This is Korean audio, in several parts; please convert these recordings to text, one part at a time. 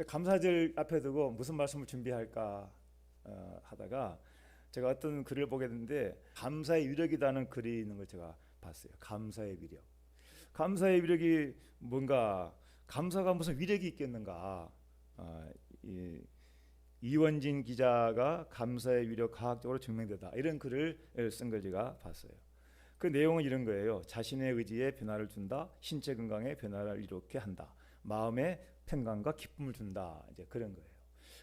저 감사절 앞에 두고 무슨 말씀을 준비할까 어, 하다가 제가 어떤 글을 보게 됐는데 감사의 위력이라는 글이 있는 걸 제가 봤어요. 감사의 위력. 감사의 위력이 뭔가 감사가 무슨 위력이 있겠는가? 아, 이, 이원진 기자가 감사의 위력 과학적으로 증명되다 이런 글을 쓴 걸 제가 봤어요. 그 내용은 이런 거예요. 자신의 의지에 변화를 준다. 신체 건강에 변화를 이렇게 한다. 마음에 평강과 기쁨을 준다. 이제 그런 거예요.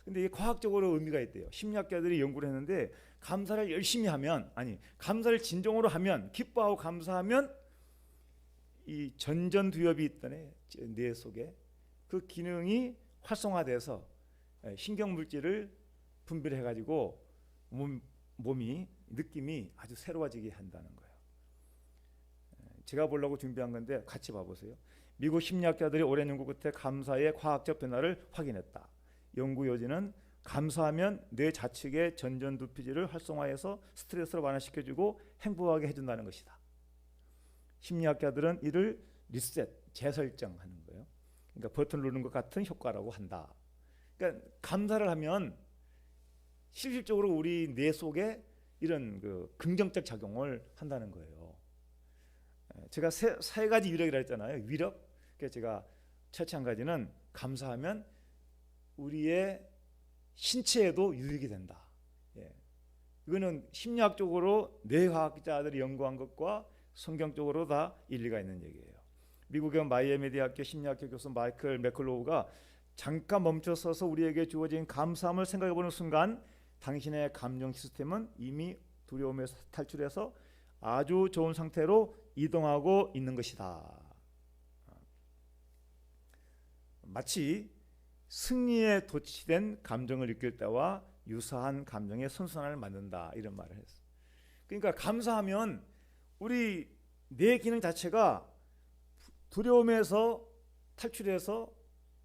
근데 이게 과학적으로 의미가 있대요. 심리학자들이 연구를 했는데 감사를 열심히 하면 아니 감사를 진정으로 하면 기뻐하고 감사하면 이 전전두엽이 있던 뇌 속에 그 기능이 활성화돼서 신경 물질을 분비해 가지고 몸, 몸이 느낌이 아주 새로워지게 한다는 거예요. 제가 보려고 준비한 건데 같이 봐보세요. 미국 심리학자들이 오랜 연구 끝에 감사의 과학적 변화를 확인했다. 연구 요지는 감사하면 뇌 좌측의 전전두피질을 활성화해서 스트레스를 완화시켜주고 행복하게 해준다는 것이다. 심리학자들은 이를 리셋, 재설정하는 거예요. 그러니까 버튼 누르는 것 같은 효과라고 한다. 그러니까 감사를 하면 실질적으로 우리 뇌 속에 이런 그 긍정적 작용을 한다는 거예요. 제가 세, 세 가지 위력이라 했잖아요. 위력. 그래서 제가 첫째 한 가지는 감사하면 우리의 신체에도 유익이 된다. 예. 이거는 심리학적으로 뇌과학자들이 연구한 것과 성경적으로 다 일리가 있는 얘기예요. 미국의 마이애미 대학교 심리학교 교수 마이클 맥클로우가 잠깐 멈춰서서 우리에게 주어진 감사함을 생각해 보는 순간 당신의 감정 시스템은 이미 두려움에서 탈출해서 아주 좋은 상태로 이동하고 있는 것이다. 마치 승리에 도취된 감정을 느낄 때와 유사한 감정의 선순환을 만든다 이런 말을 했어. 그러니까 감사하면 우리 뇌 기능 자체가 두려움에서 탈출해서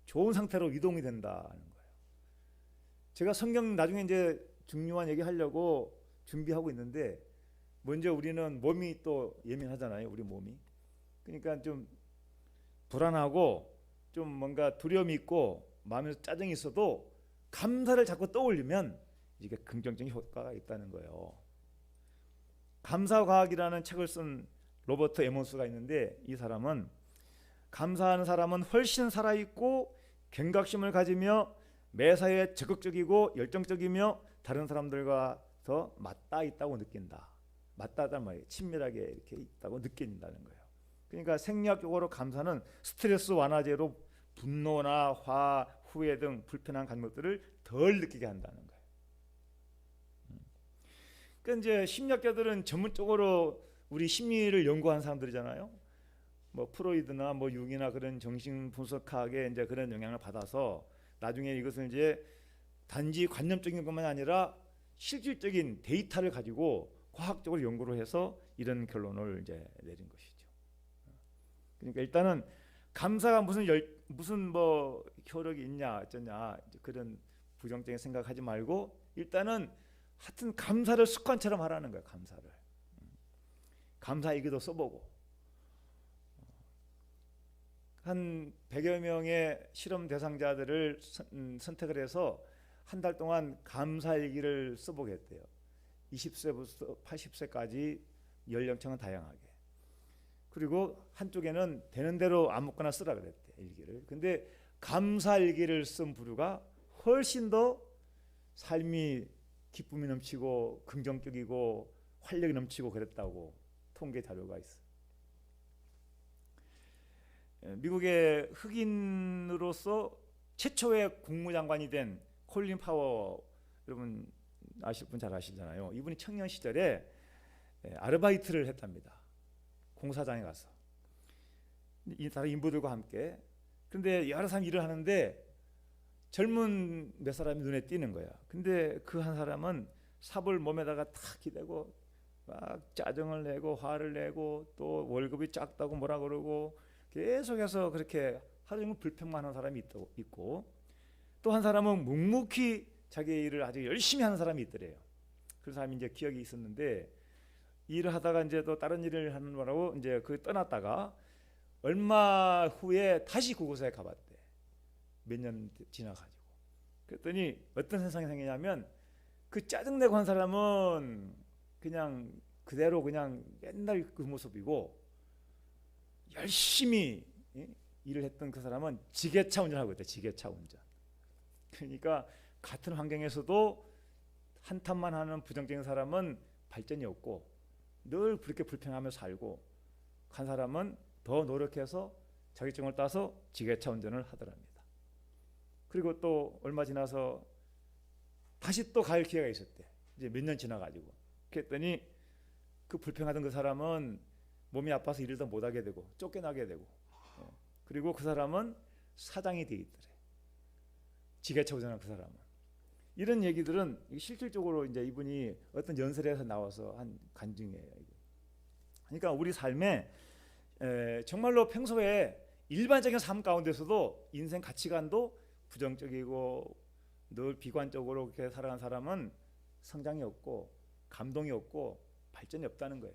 좋은 상태로 이동이 된다는 거예요. 제가 성경 나중에 이제 중요한 얘기 하려고 준비하고 있는데 먼저 우리는 몸이 또 예민하잖아요. 우리 몸이. 그러니까 좀 불안하고 좀 뭔가 두려움이 있고 마음에서 짜증이 있어도 감사를 자꾸 떠올리면 이게 긍정적인 효과가 있다는 거예요. 감사 과학이라는 책을 쓴 로버트 에몬스가 있는데 이 사람은 감사하는 사람은 훨씬 살아 있고 경각심을 가지며 매사에 적극적이고 열정적이며 다른 사람들과 더 맞닿아 있다고 느낀다. 맞닿다는 말이에요. 친밀하게 이렇게 있다고 느낀다는 거예요. 그러니까 생리학적으로 감사는 스트레스 완화제로 분노나 화, 후회 등 불편한 감정들을 덜 느끼게 한다는 거예요. 음. 그러니까 이제 심리학자들은 전문적으로 우리 심리를 연구한 사람들이잖아요. 뭐 프로이드나 뭐 융이나 그런 정신 분석학의 이제 그런 영향을 받아서 나중에 이것을 이제 단지 관념적인 것만 아니라 실질적인 데이터를 가지고 과학적으로 연구를 해서 이런 결론을 이제 내린 것이죠. 그러니까 일단은 감사가 무슨 열, 무슨 뭐 효력이 있냐 어쩌냐 그런 부정적인 생각하지 말고 일단은 하여튼 감사를 습관처럼 하라는 거예요. 감사를 감사 얘기도 써보고 한 100여 명의 실험 대상자들을 음, 선택을 해서 한 달 동안 감사 얘기를 써보게 했대요. 20세부터 80세까지 연령층은 다양하게. 그리고 한쪽에는 되는 대로 아무거나 쓰라 그랬대 일기를. 근데 감사 일기를 쓴 부류가 훨씬 더 삶이 기쁨이 넘치고 긍정적이고 활력이 넘치고 그랬다고 통계 자료가 있어. 예, 미국의 흑인으로서 최초의 국무장관이 된 콜린 파워 여러분 아실 분 잘 아시잖아요. 이분이 청년 시절에 예, 아르바이트를 했답니다. 공사장에 가서 다른 인부들과 함께. 근데 여러 사람 일을 하는데 젊은 몇 사람이 눈에 띄는 거야. 근데 그 한 사람은 삽을 몸에다가 탁 기대고 막 짜증을 내고 화를 내고 또 월급이 작다고 뭐라 그러고 계속해서 그렇게 하루 종일 불평만 하는 사람이 있고 또 한 사람은 묵묵히 자기 일을 아주 열심히 하는 사람이 있더래요. 그 사람이 이제 기억이 있었는데 일을 하다가 이제 또 다른 일을 하는 거라고 이제 그 떠났다가 얼마 후에 다시 그곳에 가봤대. 몇 년 지나가지고 그랬더니 어떤 세상이 생기냐면 그 짜증내고 한 사람은 그냥 그대로 그냥 맨날 그 모습이고 열심히 예? 일을 했던 그 사람은 지게차 운전하고 있대 지게차 운전 그러니까 같은 환경에서도 한탄만 하는 부정적인 사람은 발전이 없고 늘 그렇게 불평하며 살고 한 사람은 더 노력해서 자격증을 따서 지게차 운전을 하더랍니다. 그리고 또 얼마 지나서 다시 또 갈 기회가 있었대. 이제 몇 년 지나가지고 그랬더니 그 불평하던 그 사람은 몸이 아파서 일을 더 못하게 되고 쫓겨나게 되고 어. 그리고 그 사람은 사장이 돼 있더래. 지게차 운전한 그 사람은 이런 얘기들은 실질적으로 이제 이분이 어떤 연설에서 나와서 한 간증이에요. 그러니까 우리 삶에 에, 정말로 평소에 일반적인 삶 가운데서도 인생 가치관도 부정적이고 늘 비관적으로 그렇게 살아간 사람은 성장이 없고 감동이 없고 발전이 없다는 거예요.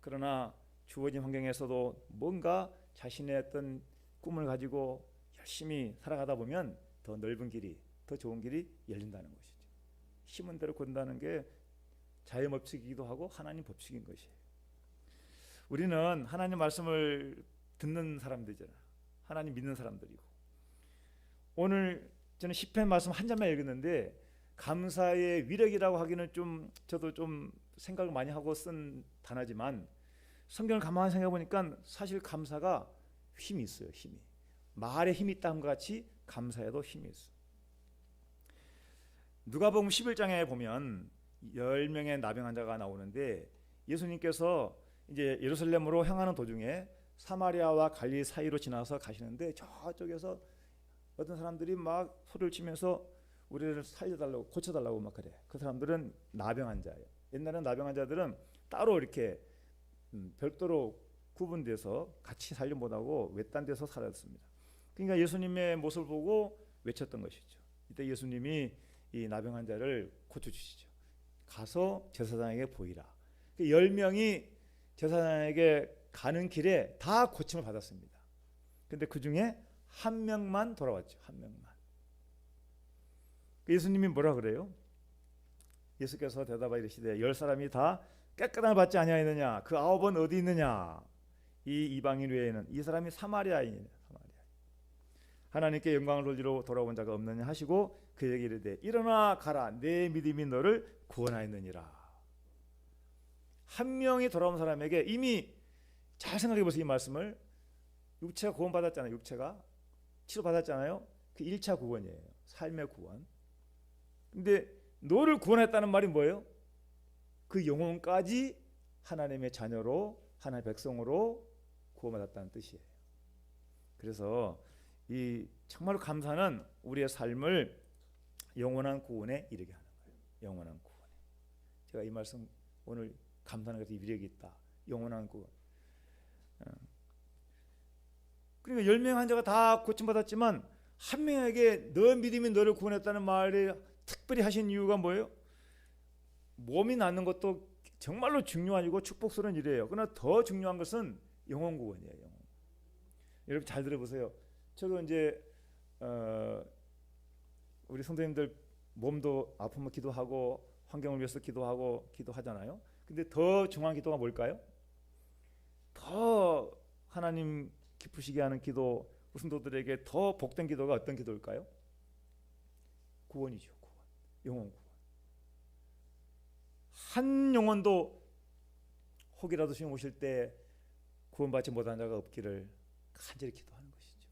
그러나 주어진 환경에서도 뭔가 자신의 어떤 꿈을 가지고 열심히 살아가다 보면 더 넓은 길이, 더 좋은 길이 열린다는 것이죠. 힘은 대로 건다는 게 자연 법칙이기도 하고 하나님 법칙인 것이에요. 우리는 하나님 말씀을 듣는 사람들이잖아. 하나님 믿는 사람들이고. 오늘 저는 시편 말씀 한 장만 읽었는데 감사의 위력이라고 하기는 좀 저도 좀 생각을 많이 하고 쓴 단어지만 성경을 가만히 생각해 보니까 사실 감사가 힘이 있어요. 힘이 말에 힘이 있다는 것 같이 감사에도 힘이 있어. 누가복음 11장에 보면 10명의 나병 환자가 나오는데 예수님께서 이제 예루살렘으로 향하는 도중에 사마리아와 갈리 사이로 지나서 가시는데 저쪽에서 어떤 사람들이 막 소리를 치면서 우리를 살려달라고 고쳐달라고 막 그래. 그 사람들은 나병 환자예요. 옛날에 나병 환자들은 따로 이렇게 음, 별도로 구분돼서 같이 살려 못하고 외딴 데서 살았습니다. 그러니까 예수님의 모습을 보고 외쳤던 것이죠. 이때 예수님이 이 나병 환자를 고쳐주시죠. 가서 제사장에게 보이라. 그 열 명이 제사장에게 가는 길에 다 고침을 받았습니다. 근데 그 중에 한 명만 돌아왔죠. 한 명만. 예수님이 뭐라 그래요? 예수께서 대답하 이르시되 열 사람이 다 깨끗함을 받지 아니하였느냐? 그 아홉은 어디 있느냐? 이 이방인 외에는 이 사람이 사마리아인이라. 사마리아. 하나님께 영광을 돌리러 돌아온 자가 없느냐 하시고 그에게 이르되 일어나 가라 내 믿음이 너를 구원하였느니라. 한 명이 돌아온 사람에게 이미 잘 생각해 보세요 이 말씀을. 육체가 구원받았잖아요 육체가. 치료받았잖아요. 그 1차 구원이에요 삶의 구원. 근데 너를 구원했다는 말이 뭐예요? 그 영혼까지 하나님의 자녀로 하나님의 백성으로 구원받았다는 뜻이에요. 그래서 이 정말로 감사는 우리의 삶을 영원한 구원에 이르게 하는 거예요. 영원한 구원에. 제가 이 말씀 오늘 감사하는 것에 위력이 있다. 영원한 구원. 어. 그러니까 열 명 환자가 다 고침받았지만 한 명에게 너 믿음이 너를 구원했다는 말을 특별히 하신 이유가 뭐예요? 몸이 낫는 것도 정말로 중요하고 축복스러운 일이에요. 그러나 더 중요한 것은 영혼 구원이에요. 영혼. 여러분 잘 들어보세요. 저도 이제 어, 우리 성도님들 몸도 아프면 기도하고 환경을 위해서 기도하고 기도하잖아요. 근데 더 중요한 기도가 뭘까요? 더 하나님 기쁘시게 하는 기도, 우승도들에게 더 복된 기도가 어떤 기도일까요? 구원이죠, 구원. 영혼 구원. 한 영혼도 혹이라도 주님 오실 때 구원받지 못한 자가 없기를 간절히 기도하는 것이죠.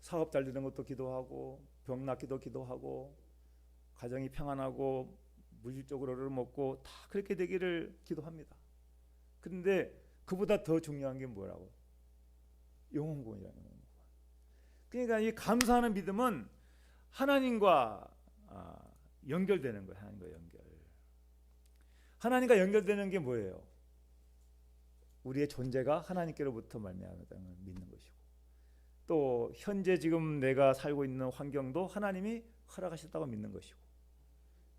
사업 잘 되는 것도 기도하고 병 낫기도 기도하고 가정이 평안하고 물질적으로를 먹고 다 그렇게 되기를 기도합니다. 그런데 그보다 더 중요한 게 뭐라고? 영혼 구원이라는 영혼 구원. 그러니까 이 감사하는 믿음은 하나님과 아, 연결되는 거예요. 하나님과 연결. 하나님과 연결되는 게 뭐예요? 우리의 존재가 하나님께로부터 말미암았다는 믿는 것이고 또 현재 지금 내가 살고 있는 환경도 하나님이 허락하셨다고 믿는 것이고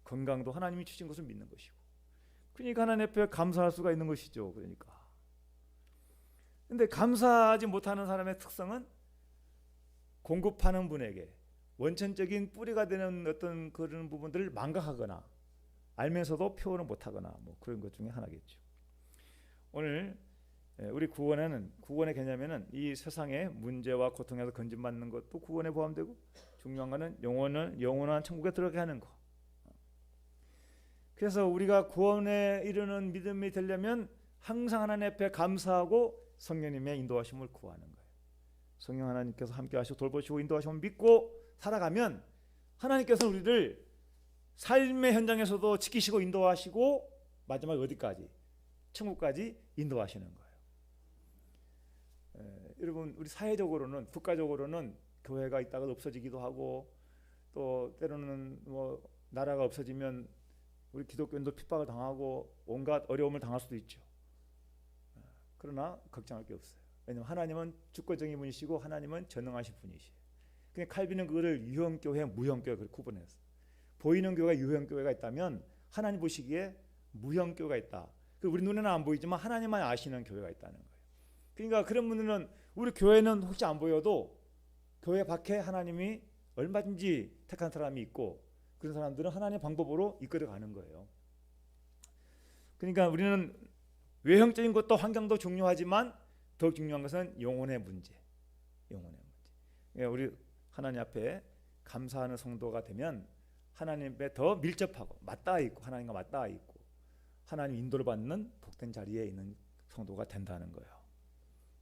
건강도 하나님이 주신 것을 믿는 것이고 그러니까 하나님 앞에 감사할 수가 있는 것이죠. 그러니까 근데 감사하지 못하는 사람의 특성은 공급하는 분에게 원천적인 뿌리가 되는 어떤 그런 부분들을 망각하거나 알면서도 표현을 못하거나 뭐 그런 것 중에 하나겠죠. 오늘 예, 우리 구원에는 구원의 개념에는 이 세상의 문제와 고통에서 건진받는 것도 구원에 포함되고 중요한 것은 영혼은 영원한 천국에 들어가게 하는 거. 그래서 우리가 구원에 이르는 믿음이 되려면 항상 하나님 앞에 감사하고 성령님의 인도하심을 구하는 거예요. 성령 하나님께서 함께 하시고 돌보시고 인도하심을 믿고 살아가면 하나님께서 우리를 삶의 현장에서도 지키시고 인도하시고 마지막 어디까지 천국까지 인도하시는 거예요. 에, 여러분 우리 사회적으로는 국가적으로는 교회가 있다가 없어지기도 하고 또 때로는 뭐 나라가 없어지면 우리 기독교인도 핍박을 당하고 온갖 어려움을 당할 수도 있죠. 어, 그러나 걱정할 게 없어요. 왜냐하면 하나님은 주권적인 분이시고 하나님은 전능하신 분이시에요. 그냥 칼빈은 그거를 유형교회, 무형교회 그렇게 구분했어요. 보이는 교회가 유형교회가 있다면 하나님 보시기에 무형교회가 있다. 그 우리 눈에는 안 보이지만 하나님만 아시는 교회가 있다는 거예요. 그러니까 그런 분들은 우리 교회는 혹시 안 보여도 교회 밖에 하나님이 얼마든지 택한 사람이 있고 그런 사람들은 하나님의 방법으로 이끌어 가는 거예요. 그러니까 우리는 외형적인 것도 환경도 중요하지만 더 중요한 것은 영혼의 문제. 영혼의 문제. 그러니까 우리 하나님 앞에 감사하는 성도가 되면 하나님에 더 밀접하고 맞닿아 있고 하나님과 맞닿아 있고 하나님 인도를 받는 복된 자리에 있는 성도가 된다는 거예요.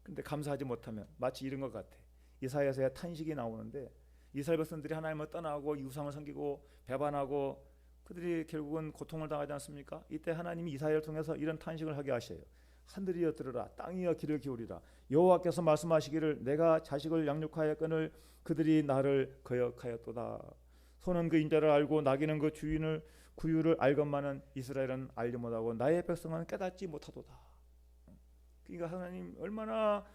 근데 감사하지 못하면 마치 이런 것 같아. 이사야서에 탄식이 나오는데 이스라엘 백성들이 하나님을 떠나고 유상을 섬기고 배반하고 그들이 결국은 고통을 당하지 않습니까? 이때 하나님이 이사야를 통해서 이런 탄식을 하게 하셔요. 하늘이여 들으라 땅이여 귀를 기울이라 여호와께서 말씀하시기를 내가 자식을 양육하였거늘 그들이 나를 거역하였도다 소는 그 인자를 알고 나귀는 그 주인을 구유를 알건만은 이스라엘은 알지 못하고 나의 백성은 깨닫지 못하도다 그러니까 하나님 얼마나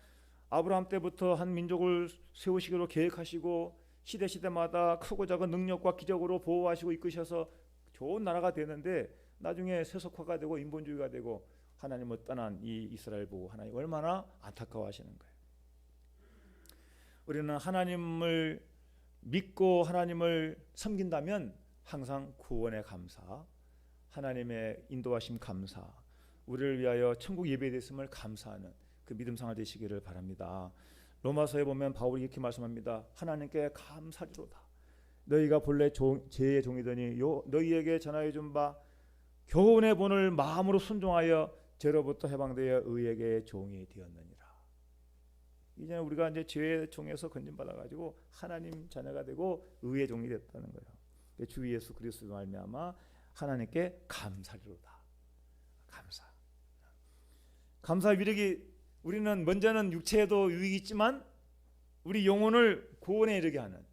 아브라함 때부터 한 민족을 세우시기로 계획하시고 시대 시대마다 크고 작은 능력과 기적으로 보호하시고 이끄셔서 좋은 나라가 되는데 나중에 세속화가 되고 인본주의가 되고 하나님을 떠난 이 이스라엘 보고 하나님 얼마나 안타까워하시는 거예요. 우리는 하나님을 믿고 하나님을 섬긴다면 항상 구원의 감사, 하나님의 인도하심 감사, 우리를 위하여 천국 예배됐음을 감사하는 그 믿음 생활 되시기를 바랍니다. 로마서에 보면 바울이 이렇게 말씀합니다. 하나님께 감사리로다. 너희가 본래 종, 죄의 종이더니 요 너희에게 전하여 준 바 교훈의 본을 마음으로 순종하여 죄로부터 해방되어 의에게 종이 되었느니라. 이제 우리가 이제 죄의 종에서 건진받아 가지고 하나님 자녀가 되고 의의 종이 됐다는 거예요. 주 예수 그리스도 말미암아 하나님께 감사리로다. 감사. 감사 위력이 우리는 먼저는 육체에도 유익이 있지만 우리 영혼을 구원에 이르게 하는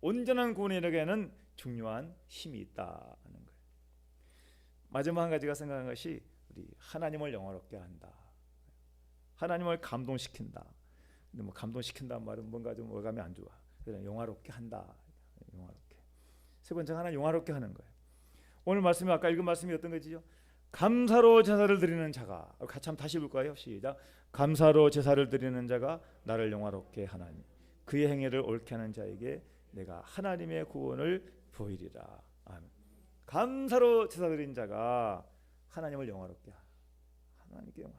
온전한 구원에 이르게 하는 중요한 힘이 있다는 거예요. 마지막 한 가지가 생각한 것이 우리 하나님을 영화롭게 한다. 하나님을 감동시킨다. 근데 뭐 감동시킨다는 말은 뭔가 좀 어감이 안 좋아. 그냥 영화롭게 한다. 영화롭게. 세 번째가 하나 영화롭게 하는 거예요. 오늘 말씀이 아까 읽은 말씀이 어떤 거지요? 감사로 제사를 드리는 자가 같이 한번 다시 볼까요? 시작. 감사로 제사를 드리는 자가 나를 영화롭게 하나니 그의 행위를 옳게 하는 자에게 내가 하나님의 구원을 보이리라. 아멘. 감사로 제사 드린 자가 하나님을 영화롭게 하나님께 영화.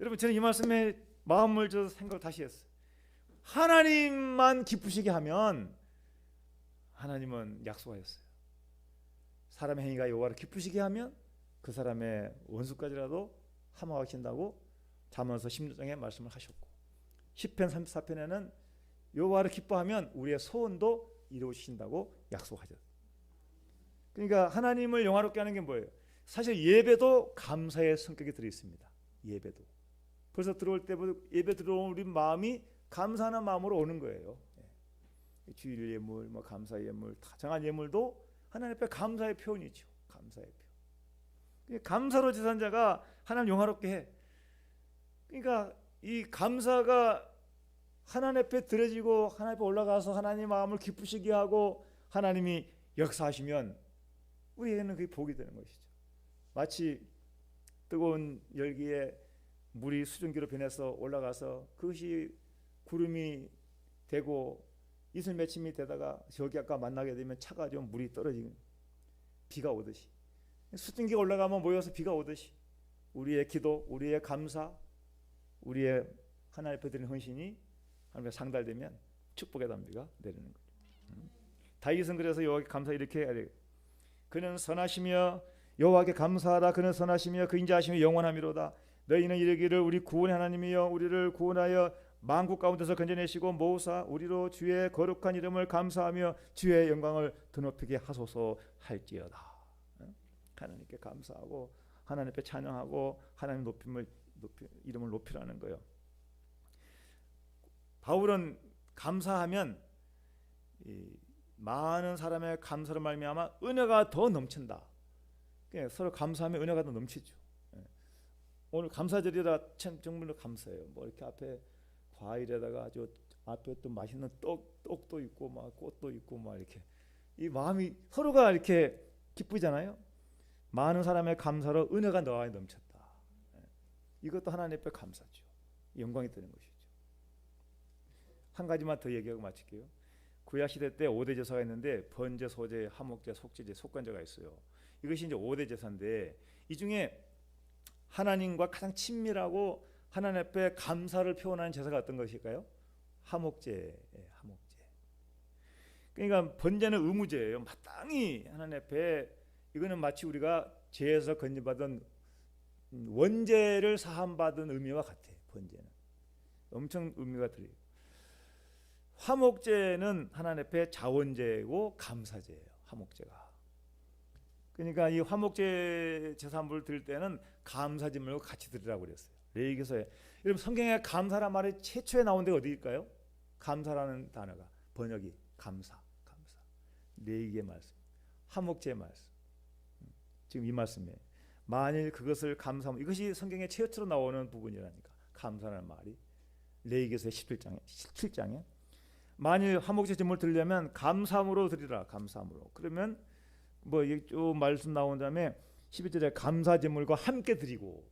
여러분 저는 이 말씀에 마음을 저 생각 다시 했어요. 하나님만 기쁘시게 하면 하나님은 약속하였어요. 사람의 행위가 여호와를 기쁘시게 하면 그 사람의 원수까지라도 함하신다고 잠언서 16장에 말씀을 하셨고 10편 34편에는 여호와를 기뻐하면 우리의 소원도 이루신다고 약속하셨어요. 그러니까 하나님을 영화롭게 하는 게 뭐예요? 사실 예배도 감사의 성격이 들어 있습니다. 예배도. 벌써 들어올 때부터 예배 들어온 우리 마음이 감사하는 마음으로 오는 거예요. 예. 주일 예물, 뭐 감사 예물, 다정한 예물도 하나님 앞에 감사의 표현이죠. 감사의 표현. 감사로 제산자가 하나님 영화롭게 해. 그러니까 이 감사가 하나님 앞에 드려지고 하나님 앞에 올라가서 하나님 마음을 기쁘시게 하고 하나님이 역사하시면 우리에게는 그게 복이 되는 것이죠. 마치 뜨거운 열기에 물이 수증기로 변해서 올라가서 그것이 구름이 되고 이슬 맺힘이 되다가 저기 아까 만나게 되면 차가 좀 물이 떨어지는 비가 오듯이 수증기가 올라가면 모여서 비가 오듯이 우리의 기도, 우리의 감사, 우리의 하나님 앞에 드리는 헌신이 하나님께 상달되면 축복의 담비가 내리는 거죠. 음. 다윗은 그래서 여호와께 감사 이렇게 해야 돼. 그는 선하시며 여호와께 감사하라 그는 선하시며 그 인자하시며 영원함이로다. 너희는 이르기를 우리 구원의 하나님이여 우리를 구원하여 만국 가운데서 건져내시고 모사 우리로 주의 거룩한 이름을 감사하며 주의 영광을 드높이게 하소서 할지어다. 어? 하나님께 감사하고 하나님 앞에 찬양하고 하나님 높임을 높이, 이름을 높이라는 거예요. 바울은 감사하면 많은 사람의 감사로 말미암아 은혜가 더 넘친다. 그러니까 서로 감사하면 은혜가 더 넘치죠. 예. 오늘 감사절이라 참 정말로 감사해요. 뭐 이렇게 앞에 과일에다가 아주 앞에 또 맛있는 떡 떡도 있고 막 꽃도 있고 막 이렇게 이 마음이 서로가 이렇게 기쁘잖아요. 많은 사람의 감사로 은혜가 너 안에 넘쳤다. 예. 이것도 하나님 앞에 감사죠. 영광이 되는 것이죠. 한 가지만 더 얘기하고 마칠게요. 구약 시대 때 5대 제사가 있는데 번제, 소제, 화목제, 속제제, 속건제가 있어요. 이것이 이제 5대 제사인데 이 중에 하나님과 가장 친밀하고 하나님 앞에 감사를 표현하는 제사가 어떤 것일까요? 화목제, 화목제. 그러니까 번제는 의무제예요. 마땅히 하나님 앞에 이거는 마치 우리가 죄에서 건진받은 원죄를 사함받은 의미와 같아. 번제는 엄청 의미가 들려. 화목제는 하나님 앞에 자원제고 감사제예요. 화목제가. 그러니까 이 화목제 제사물을 드릴 때는 감사제물과 같이 드리라고 그랬어요. 레위기서에 여러분 성경에 감사란 말이 최초에 나온 데가 어디일까요? 감사라는 단어가 번역이 감사, 감사. 레위기의 말씀, 화목제의 말씀. 지금 이 말씀에 만일 그것을 감사하면 이것이 성경에 최초로 나오는 부분이라니까 감사라는 말이 레위기서 17장에 17장에 만일 화목제 제물 드리려면 감사함으로 드리라 감사함으로 그러면 뭐이쭉 말씀 나온 다음에 12절에 감사 제물과 함께 드리고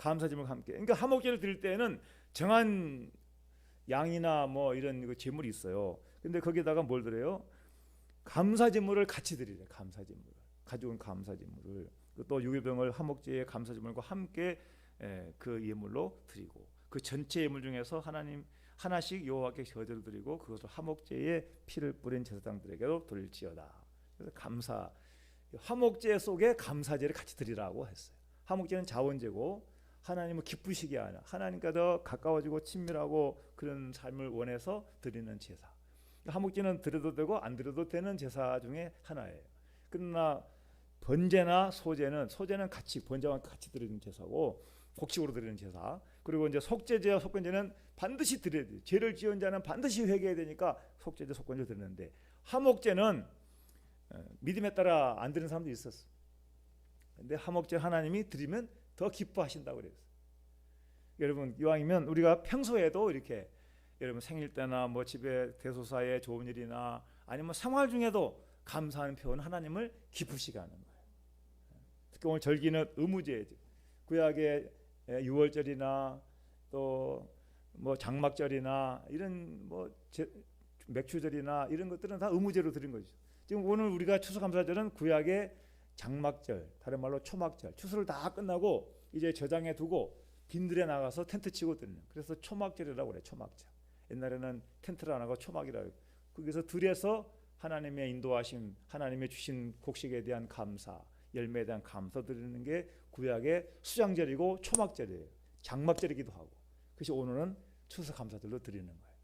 감사 제물과 함께 그러니까 화목제를 드릴 때는 정한 양이나 뭐 이런 제물이 있어요. 근데 거기다가 뭘 드려요? 감사 제물을 같이 드리래. 감사 제물. 가져온 감사 제물을 또 유기병을 화목제의 감사 제물과 함께 그 예물로 드리고 그 전체 예물 중에서 하나님 하나씩 여호와께 저제를 드리고 그것을 화목제에 피를 뿌린 제사장들에게도 드릴지어다. 그래서 감사 화목제 속에 감사제를 같이 드리라고 했어요. 화목제는 자원제고 하나님을 기쁘시게 하는 하나님과 더 가까워지고 친밀하고 그런 삶을 원해서 드리는 제사. 화목제는 드려도 되고 안 드려도 되는 제사 중에 하나예요. 그러나 번제나 소제는 소제는 같이 번제와 같이 드리는 제사고 곡식으로 드리는 제사. 그리고 이제 속제제와 속건제는 반드시 드려야 돼요. 죄를 지은 자는 반드시 회개해야 되니까 속제제, 속건제 드리는데 화목제는 어, 믿음에 따라 안 드리는 사람도 있었어. 근데 화목제 하나님이 드리면 더 기뻐하신다고 그랬어요. 여러분 이왕이면 우리가 평소에도 이렇게 여러분 생일 때나 뭐 집에 대소사에 좋은 일이나 아니면 생활 중에도 감사하는 표현 하나님을 기쁘시게 하는 거예요. 특히 오늘 절기는 의무제죠. 구약의 유월절이나 또 뭐 장막절이나 이런 뭐 제, 맥주절이나 이런 것들은 다 의무제로 드린 거죠. 지금 오늘 우리가 추수감사절은 구약의 장막절, 다른 말로 초막절, 추수를 다 끝나고 이제 저장해 두고 빈들에 나가서 텐트 치고 드리는. 그래서 초막절이라고 그래. 초막절. 옛날에는 텐트를 안 하고 초막이라고. 거기서 들에서 하나님의 인도하심, 하나님의 주신 곡식에 대한 감사, 열매에 대한 감사 드리는 게 구약의 수장절이고 초막절이에요. 장막절이기도 하고. 그래서 오늘은 추수 감사절로 드리는 거예요.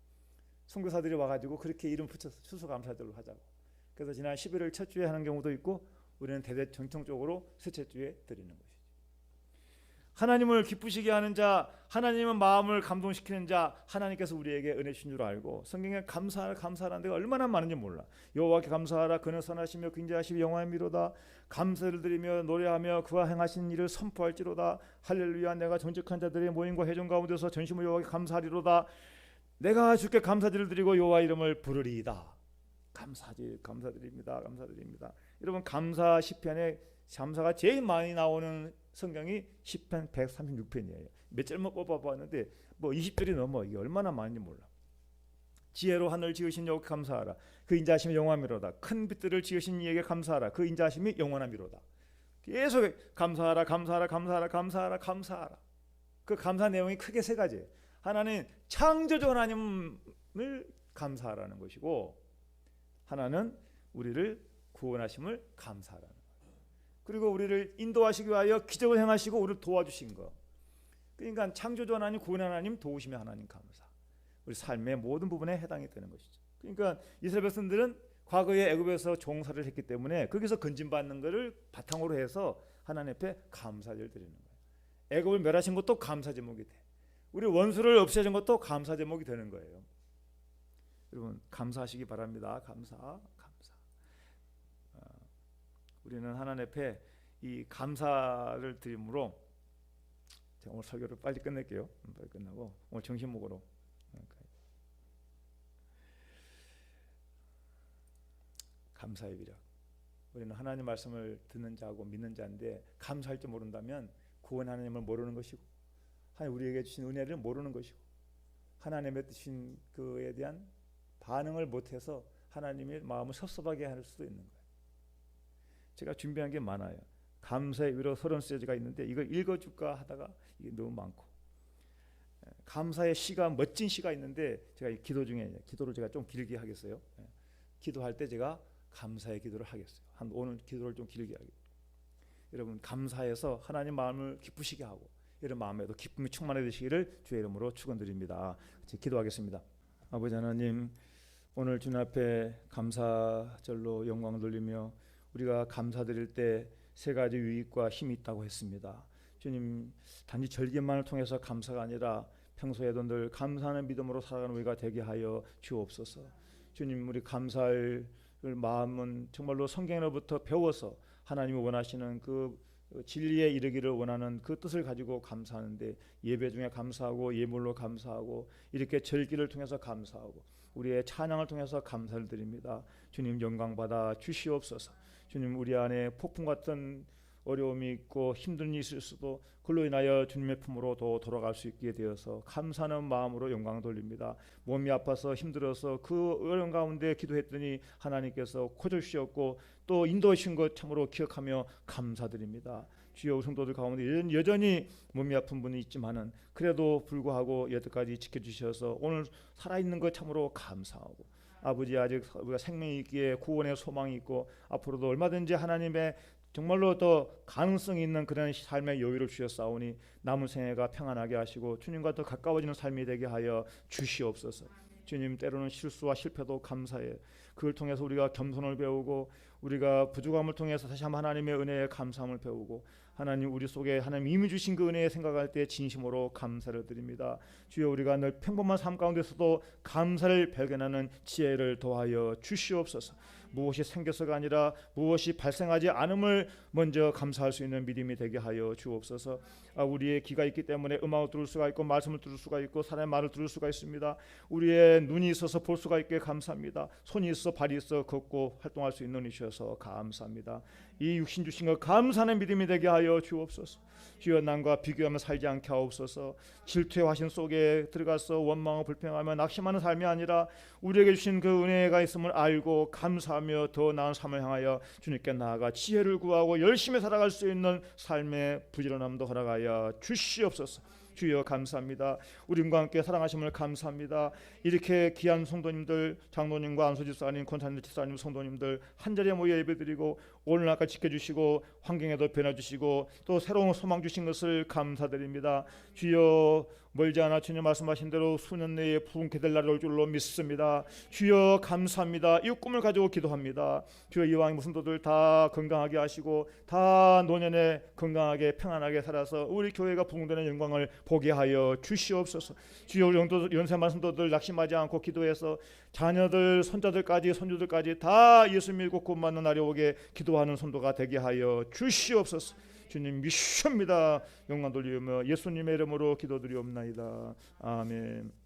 선교사들이 와가지고 그렇게 이름 붙여서 추수 감사절로 하자고. 그래서 지난 11월 첫 주에 하는 경우도 있고 우리는 대대 정통적으로 셋째 주에 드리는 것이죠. 하나님을 기쁘시게 하는 자, 하나님은 마음을 감동시키는 자, 하나님께서 우리에게 은혜 주신 줄 알고 성경에 감사하라 감사하는 데가 얼마나 많은지 몰라. 여호와께 감사하라 그는 선하시며 굉장하시며 영화의 미로다. 감사를 드리며 노래하며 그와 행하신 일을 선포할지로다. 할렐루야 내가 정직한 자들의 모임과 회중 가운데서 전심을 여호와께 감사하리로다. 내가 주께 감사를 드리고 여호와 이름을 부르리이다. 감사지 감사드립니다. 감사드립니다. 여러분 감사 시편에 감사가 제일 많이 나오는 성경이 10편 136편이에요. 몇 절만 뽑아봤는데 뭐 20절이 넘어 이게 얼마나 많은지 몰라. 지혜로 하늘 지으신 여호와께 감사하라. 그 인자하심이 영원함이로다. 큰 빛들을 지으신 이에게 감사하라. 그 인자하심이 영원함이로다. 계속 감사하라, 감사하라, 감사하라, 감사하라, 감사하라. 그 감사 내용이 크게 세 가지. 하나는 창조주 하나님을 감사하라는 것이고, 하나는 우리를 구원하심을 감사하라는 것. 그리고 우리를 인도하시기 위하여 기적을 행하시고 우리를 도와주신 것. 그러니까 창조주 하나님, 구원 하나님, 도우심의 하나님 감사. 우리 삶의 모든 부분에 해당이 되는 것이죠. 그러니까 이스라엘 백성들은 과거에 애굽에서 종사를 했기 때문에 거기서 건진받는 것을 바탕으로 해서 하나님 앞에 감사를 드리는 거예요. 애굽을 멸하신 것도 감사 제목이 돼. 우리 원수를 없애준 것도 감사 제목이 되는 거예요. 여러분 감사하시기 바랍니다. 감사, 우리는 하나님 앞에 이 감사를 드림으로 제가 오늘 설교를 빨리 끝낼게요. 빨리 끝나고 오늘 정신목으로 감사의 비력. 우리는 하나님 말씀을 듣는 자고 믿는 자인데 감사할 줄 모른다면 구원 하나님을 모르는 것이고 하나님 우리에게 주신 은혜를 모르는 것이고 하나님의 주신 그에 대한 반응을 못해서 하나님의 마음을 섭섭하게 할 수도 있는 거예요. 제가 준비한 게 많아요. 감사의 위로 서른 세지가 있는데 이걸 읽어줄까 하다가 이게 너무 많고 감사의 시가 멋진 시가 있는데 제가 기도 중에 기도를 제가 좀 길게 하겠어요. 기도할 때 제가 감사의 기도를 하겠어요. 한 오늘 기도를 좀 길게 하겠 여러분 감사해서 하나님 마음을 기쁘시게 하고 이런 마음에도 기쁨이 충만해 되시기를 주의 이름으로 축원드립니다. 같이 기도하겠습니다. 아버지 하나님 오늘 주님 앞에 감사절로 영광 돌리며 우리가 감사드릴 때 세 가지 유익과 힘이 있다고 했습니다. 주님 단지 절기만을 통해서 감사가 아니라 평소에도 늘 감사하는 믿음으로 살아가는 우리가 되게 하여 주옵소서. 주님 우리 감사할 마음은 정말로 성경으로부터 배워서 하나님이 원하시는 그 진리에 이르기를 원하는 그 뜻을 가지고 감사하는데 예배 중에 감사하고 예물로 감사하고 이렇게 절기를 통해서 감사하고 우리의 찬양을 통해서 감사를 드립니다. 주님 영광 받아 주시옵소서. 주님 우리 안에 폭풍 같은 어려움이 있고 힘든 일이 있을 수도 그로 인하여 주님의 품으로 더 돌아갈 수 있게 되어서 감사하는 마음으로 영광 돌립니다. 몸이 아파서 힘들어서 그 어려운 가운데 기도했더니 하나님께서 고쳐주셨고 또 인도하신 것 참으로 기억하며 감사드립니다. 주여 성도들 가운데 여전히 몸이 아픈 분이 있지만은 그래도 불구하고 여태까지 지켜주셔서 오늘 살아있는 것 참으로 감사하고 아버지 아직 우리가 생명이 있기에 구원의 소망이 있고 앞으로도 얼마든지 하나님의 정말로 더 가능성이 있는 그런 삶의 여유를 주셨사오니 남은 생애가 평안하게 하시고 주님과 더 가까워지는 삶이 되게 하여 주시옵소서. 주님 때로는 실수와 실패도 감사해. 그걸 통해서 우리가 겸손을 배우고 우리가 부족함을 통해서 다시 한번 하나님의 은혜에 감사함을 배우고 하나님 우리 속에 하나님 이미 주신 그 은혜에 생각할 때 진심으로 감사를 드립니다. 주여 우리가 늘 평범한 삶 가운데서도 감사를 발견하는 지혜를 더하여 주시옵소서. 무엇이 생겨서가 아니라 무엇이 발생하지 않음을 먼저 감사할 수 있는 믿음이 되게 하여 주옵소서. 아, 우리의 귀가 있기 때문에 음악을 들을 수가 있고 말씀을 들을 수가 있고 사람의 말을 들을 수가 있습니다. 우리의 눈이 있어서 볼 수가 있게 감사합니다. 손이 있어 발이 있어 걷고 활동할 수 있는 이셔서 감사합니다. 이 육신 주신 것 감사하는 믿음이 되게 하여 주옵소서. 주여 남과 비교하며 살지 않게 하옵소서. 질투의 화신 속에 들어가서 원망하고 불평하며 낙심하는 삶이 아니라 우리에게 주신 그 은혜가 있음을 알고 감사하며 더 나은 삶을 향하여 주님께 나아가 지혜를 구하고 열심히 살아갈 수 있는 삶의 부지런함도 허락하여 주시옵소서. 주여 감사합니다. 우리과 함께 사랑하심을 감사합니다. 이렇게 귀한 성도님들, 장로님과 안수 집사님, 권사님, 집사님, 성도님들 한 자리에 모여 예배드리고 오늘 아까 지켜주시고 환경에도 변화주시고 또 새로운 소망 주신 것을 감사드립니다. 주여 멀지 않아 주님 말씀하신 대로 수년 내에 부흥케 될 날이 올 줄로 믿습니다. 주여 감사합니다. 이 꿈을 가지고 기도합니다. 주여 이왕 무슨 도들 다 건강하게 하시고 다 노년에 건강하게 평안하게 살아서 우리 교회가 부흥되는 영광을 보게 하여 주시옵소서. 주여 우리 연세 말씀도들 낙심하지 않고 기도해서 자녀들 손자들까지 손주들까지 다 예수 믿고 구원받는 날이 오게 기도 하는 손도가 되게 하여 주시옵소서. 주님 미십니다. 영광 돌리며 예수님의 이름으로 기도드리옵나이다. 아멘.